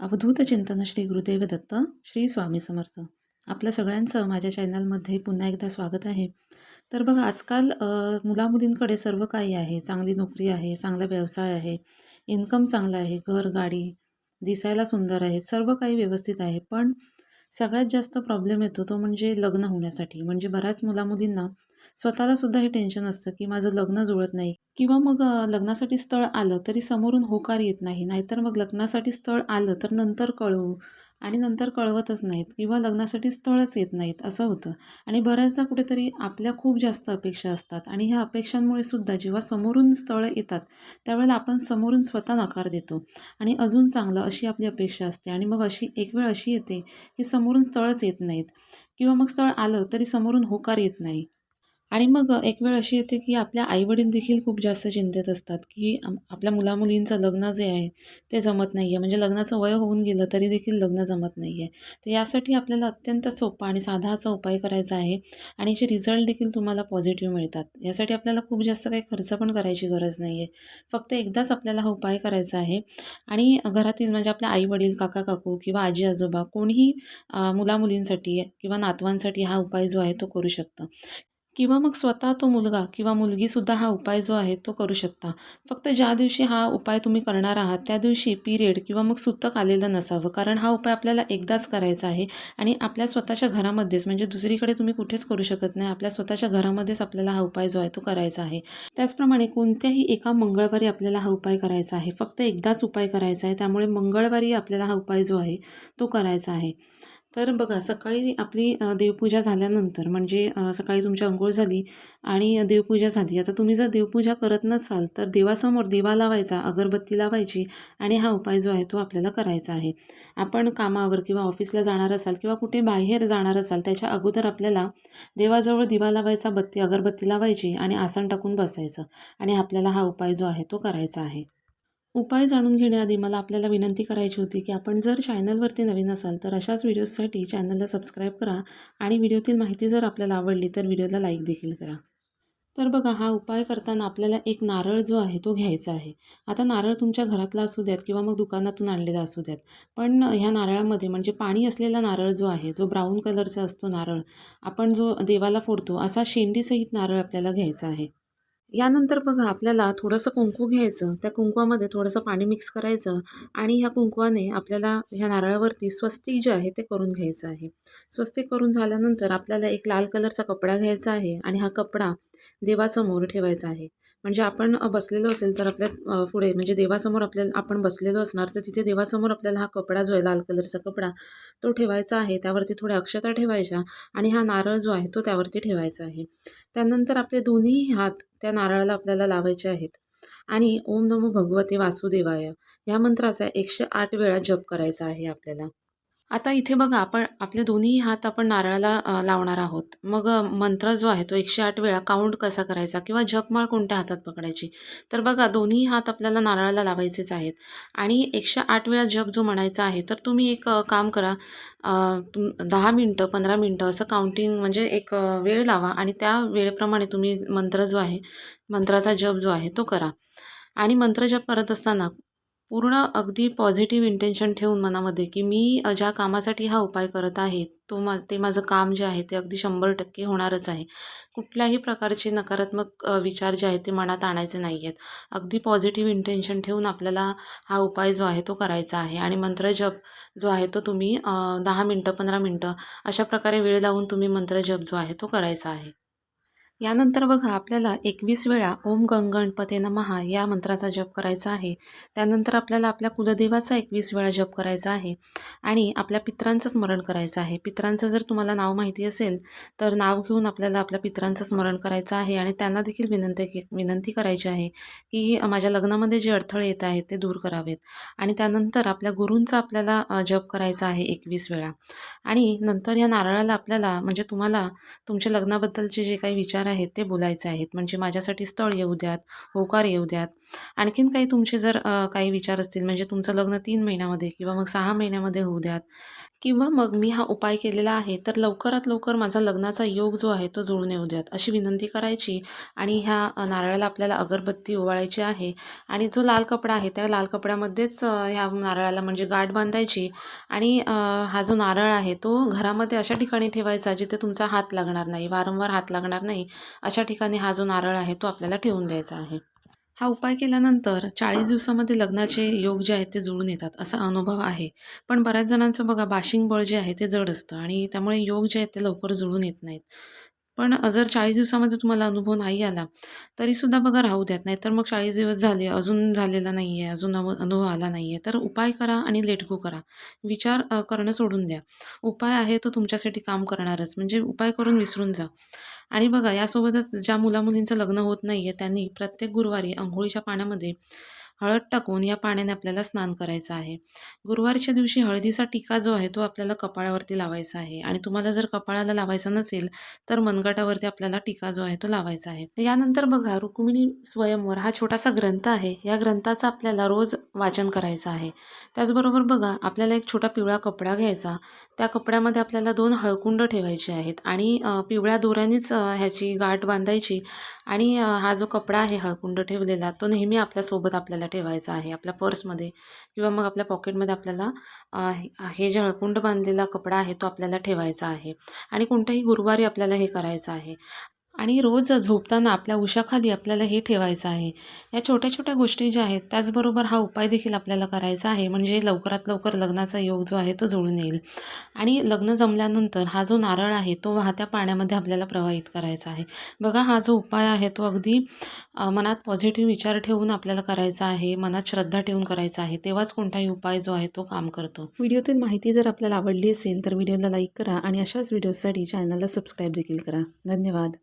अवधूत चिंतन श्री गुरुदेव दत्त श्री स्वामी समर्थ. आपल्या सगळ्यांचं माझ्या चॅनलमध्ये पुन्हा एकदा स्वागत आहे. तर बघा आजकाल मुलामुलींकडे सर्व काही आहे. चांगली नोकरी आहे चांगला व्यवसाय आहे इन्कम चांगला आहे घर गाडी दिसायला सुंदर आहे सर्व काही व्यवस्थित आहे. पण सगळ्यात जास्त प्रॉब्लेम येतो तो म्हणजे लग्न होण्यासाठी. म्हणजे बऱ्याच मुलामुलींना स्वतःला सुद्धा हे टेन्शन असतं की माझं लग्न जुळत नाही. किंवा मग लग्नासाठी स्थळ आलं तरी समोरून होकार येत नाही. नाहीतर मग लग्नासाठी स्थळ आलं तर नंतर कळवू आणि नंतर कळवतच नाहीत किंवा लग्नासाठी स्थळच येत नाहीत असं होतं. आणि बऱ्याचदा कुठेतरी आपल्या खूप जास्त अपेक्षा असतात आणि ह्या अपेक्षांमुळे सुद्धा जेव्हा समोरून स्थळं येतात त्यावेळेला आपण समोरून स्वतः नकार देतो. आणि अजून चांगलं अशी आपली अपेक्षा असते आणि मग अशी एक वेळ अशी येते की समोरून स्थळच येत नाहीत. किंवा मग स्थळ आलं तरी समोरून होकार येत नाही. आणि मग एक वेळ अशी येते की आपल्या आईवडील देखील खूप जास्त चिंतेत असतात की आपल्या मुलामुलींचं लग्न जे आहे ते जमत नाही आहे म्हणजे लग्नाचं वय होऊन गेलं तरी देखील लग्न जमत नाही आहे तर यासाठी आपल्याला अत्यंत सोपा आणि साधा असा उपाय करायचा आहे आणि याचे रिझल्ट देखील तुम्हाला पॉझिटिव्ह मिळतात. यासाठी आपल्याला खूप जास्त काही खर्च पण करायची गरज नाही आहे फक्त एकदाच आपल्याला हा उपाय करायचा आहे आणि घरातील म्हणजे आपल्या आईवडील काका काकू किंवा आजी आजोबा कोणीही मुलामुलींसाठी किंवा नातवांसाठी हा उपाय जो आहे तो करू शकतं. किंवा मग स्वतः तो मुलगा किंवा मुलगीसुद्धा हा उपाय जो आहे तो करू शकता. फक्त ज्या दिवशी हा उपाय तुम्ही करणार आहात त्या दिवशी पिरियड किंवा मग सुतक आलेलं नसावं. कारण हा उपाय आपल्याला एकदाच करायचा आहे आणि आपल्या स्वतःच्या घरामध्येच म्हणजे दुसरीकडे तुम्ही कुठेच करू शकत नाही. आपल्या स्वतःच्या घरामध्येच आपल्याला हा उपाय जो आहे तो करायचा आहे. त्याचप्रमाणे कोणत्याही एका मंगळवारी आपल्याला हा उपाय करायचा आहे. फक्त एकदाच उपाय करायचा आहे. त्यामुळे मंगळवारी आपल्याला हा उपाय जो आहे तो करायचा आहे. तर बघा सकाळी आपली देवपूजा झाल्यानंतर म्हणजे सकाळी तुमची अंघोळ झाली आणि देवपूजा झाली. आता तुम्ही जर देवपूजा करत नसाल तर देवासमोर दिवा लावायचा अगरबत्ती लावायची आणि हा उपाय जो आहे तो आपल्याला करायचा आहे. आपण कामावर किंवा ऑफिसला जाणार असाल किंवा कुठे बाहेर जाणार असाल त्याच्या अगोदर आपल्याला देवाजवळ दिवा लावायचा बत्ती अगरबत्ती लावायची आणि आसन टाकून बसायचं आणि आपल्याला हा उपाय जो आहे तो करायचा आहे. उपाय जाणून घेण्याआधी मला आपल्याला विनंती करायची होती की आपण जर चॅनलवरती नवीन असाल तर अशाच व्हिडिओजसाठी चॅनलला सबस्क्राईब करा आणि व्हिडिओतील माहिती जर आपल्याला आवडली तर व्हिडिओला लाईक देखील करा. तर बघा हा उपाय करताना आपल्याला एक नारळ जो आहे तो घ्यायचा आहे. आता नारळ तुमच्या घरातला असू द्यात किंवा मग दुकानातून आणलेला असू द्यात पण ह्या नारळामध्ये म्हणजे पाणी असलेला नारळ जो आहे जो ब्राऊन कलरचा असतो नारळ आपण जो देवाला फोडतो असा शेंडीसहित नारळ आपल्याला घ्यायचा आहे. यानंतर बघा आपल्याला थोडंसं कुंकू घ्यायचं. त्या कुंकवामध्ये थोडंसं पाणी मिक्स करायचं आणि ह्या कुंकवाने आपल्याला ह्या नारळावरती स्वस्तिक जे आहे ते करून घ्यायचं आहे. स्वस्तिक करून झाल्यानंतर आपल्याला एक लाल कलरचा कपडा घ्यायचा आहे आणि हा कपडा देवासमोर ठेवायचा आहे. म्हणजे आपण बसलेलो असेल तर आपल्या पुढे म्हणजे देवासमोर आपल्याला आपण बसलेलो असणार तर तिथे देवासमोर आपल्याला हा कपडा जो आहे लाल कलरचा कपडा तो ठेवायचा आहे. त्यावरती थोड्या अक्षता ठेवायच्या आणि हा नारळ जो आहे तो त्यावरती ठेवायचा आहे. त्यानंतर आपले दोन्ही हात त्या नारळाला आपल्याला लावायचे आहेत. आणि ओम नमो भगवते वासुदेवाय या मंत्राचा एकशे आठ वेळा जप करायचा आहे आपल्याला. आता इथे बघा आपण आपले दोन्ही हात आपण नारळाला लावणार आहोत. मग मंत्र जो आहे तो एकशे आठ वेळा काउंट कसा करायचा किंवा जपमाळ कोणत्या हातात पकडायची? तर बघा दोन्ही हात आपल्याला नारळाला लावायचेच आहेत. आणि एकशे आठ वेळा जप जो म्हणायचा आहे तर तुम्ही एक काम करा तुम दहा मिनटं पंधरा मिनटं असं काउंटिंग म्हणजे एक वेळ लावा आणि त्या वेळेप्रमाणे तुम्ही मंत्र जो आहे मंत्राचा जप जो आहे तो करा. आणि मंत्र जप करत असताना पूर्ण अगदी पॉझिटिव्ह इंटेन्शन ठेवून मनामध्ये की मी ज्या कामासाठी हा उपाय करत आहे तो मा ते माझं काम जे आहे ते अगदी शंभर टक्के होणारच आहे. कुठल्याही प्रकारचे नकारात्मक विचार जे आहेत ते मनात आणायचे नाही आहेत. अगदी पॉझिटिव्ह इंटेन्शन ठेवून आपल्याला हा उपाय जो आहे तो करायचा आहे. आणि मंत्रजप जो आहे तो तुम्ही दहा मिनटं पंधरा मिनटं अशा प्रकारे वेळ लावून तुम्ही मंत्रजप जो आहे तो करायचा आहे. यानंतर बघा आपल्याला एकवीस वेळा ओम गंगणपते नमहा या मंत्राचा जप करायचा आहे. त्यानंतर आपल्याला आपल्या कुलदेवाचा एकवीस वेळा जप करायचा आहे आणि आपल्या पित्रांचं स्मरण करायचं आहे. पित्रांचं जर तुम्हाला नाव माहिती असेल तर नाव घेऊन आपल्याला आपल्या पित्रांचं स्मरण करायचं आहे आणि त्यांना देखील विनंती के- विनंती करायची आहे की माझ्या लग्नामध्ये जे अडथळे येत आहेत ते दूर करावेत. आणि त्यानंतर आपल्या गुरूंचा आपल्याला जप करायचा आहे एकवीस वेळा. आणि नंतर या नारळाला आपल्याला म्हणजे तुम्हाला तुमच्या लग्नाबद्दलचे जे काही विचार विचार आहेत ते बोलायचे आहेत. म्हणजे माझ्यासाठी स्थळ येऊ द्यात होकार येऊ द्यात. आणखीन काही तुमचे जर काही विचार असतील म्हणजे तुमचं लग्न तीन महिन्यामध्ये किंवा मग सहा महिन्यामध्ये होऊ द्यात किंवा मग मी हा उपाय केलेला आहे तर लवकरात लवकर माझा लग्नाचा योग जो आहे तो जुळून येऊ द्यात अशी विनंती करायची. आणि ह्या नारळाला आपल्याला अगरबत्ती ओवाळायची आहे. आणि जो लाल कपडा आहे त्या लाल कपड्यामध्येच ह्या नारळाला म्हणजे गाठ बांधायची. आणि हा जो नारळ आहे तो घरामध्ये अशा ठिकाणी ठेवायचा जिथे तुमचा हात लागणार नाही वारंवार हात लागणार नाही. अशा ठिकाणी हा जो नारळ आहे तो आपल्याला ठेवून द्यायचा आहे. हा उपाय केल्यानंतर चाळीस दिवसामध्ये लग्नाचे योग जे आहेत ते जुळून येतात असा अनुभव आहे. पण बऱ्याच जणांचं बघा बाशिंग बळ जे आहे ते जड असतं आणि त्यामुळे योग जे आहेत ते लवकर जुळून येत नाहीत. पण जर चाळीस दिवसामध्ये तुम्हाला अनुभव नाही आला तरीसुद्धा बघा राहू द्यात. नाही तर मग चाळीस दिवस झाले अजून झालेला नाही आहे अजून अनुभव आला नाही आहे तर उपाय करा आणि लेटगो करा. विचार करणं सोडून द्या. उपाय आहे तो तुमच्यासाठी काम करणारच. म्हणजे उपाय करून विसरून जा. आणि बघा यासोबतच ज्या मुलामुलींचं लग्न होत नाही आहे त्यांनी प्रत्येक गुरुवारी आंघोळीच्या पाण्यामध्ये हळद टाकून या पाण्याने आपल्याला स्नान करायचं आहे. गुरुवारच्या दिवशी हळदीचा टिका जो आहे तो आपल्याला कपाळावरती लावायचा आहे. आणि तुम्हाला जर कपाळाला लावायचा नसेल तर मनगटावरती आपल्याला टिका जो आहे तो लावायचा आहे. यानंतर बघा रुक्मिणी स्वयंवर हा छोटासा ग्रंथ आहे. या ग्रंथाचा आपल्याला रोज वाचन करायचं आहे. त्याचबरोबर बघा आपल्याला एक छोटा पिवळा कपडा घ्यायचा. त्या कपड्यामध्ये आपल्याला दोन हळकुंड ठेवायचे आहेत. आणि पिवळ्या दोऱ्यानेच ह्याची गाठ बांधायची. आणि हा जो कपडा आहे हळकुंड ठेवलेला तो नेहमी आपल्यासोबत आपल्याला ठेवायचा आहे आपल्या पर्समध्ये किंवा मग आपल्या पॉकेटमध्ये आपल्याला हे हे जे हळकुंड बांधलेला कपडा आहे तो आपल्याला ठेवायचा आहे. आणि कोणत्याही गुरुवारी आपल्याला हे करायचं आहे. आणि रोज झोपताना आपल्या उशाखाली आपल्याला हे ठेवायचं आहे. या छोट्या छोट्या गोष्टी ज्या आहेत त्याचबरोबर हा उपाय देखील आपल्याला करायचा आहे. म्हणजे लवकरात लवकर लग्नाचा योग जो आहे तो जुळून येईल. आणि लग्न जमल्यानंतर हा जो नारळ आहे तो वाहत्या पाण्यामध्ये आपल्याला प्रवाहित करायचा आहे. बघा हा जो उपाय आहे तो अगदी मनात पॉझिटिव्ह विचार ठेवून आपल्याला करायचा आहे मनात श्रद्धा ठेवून करायचा आहे तेव्हाच कोणताही उपाय जो आहे तो काम करतो. व्हिडिओतील माहिती जर आपल्याला आवडली असेल तर व्हिडिओला लाईक करा आणि अशाच व्हिडिओसाठी चॅनलला सबस्क्राईब देखील करा. धन्यवाद.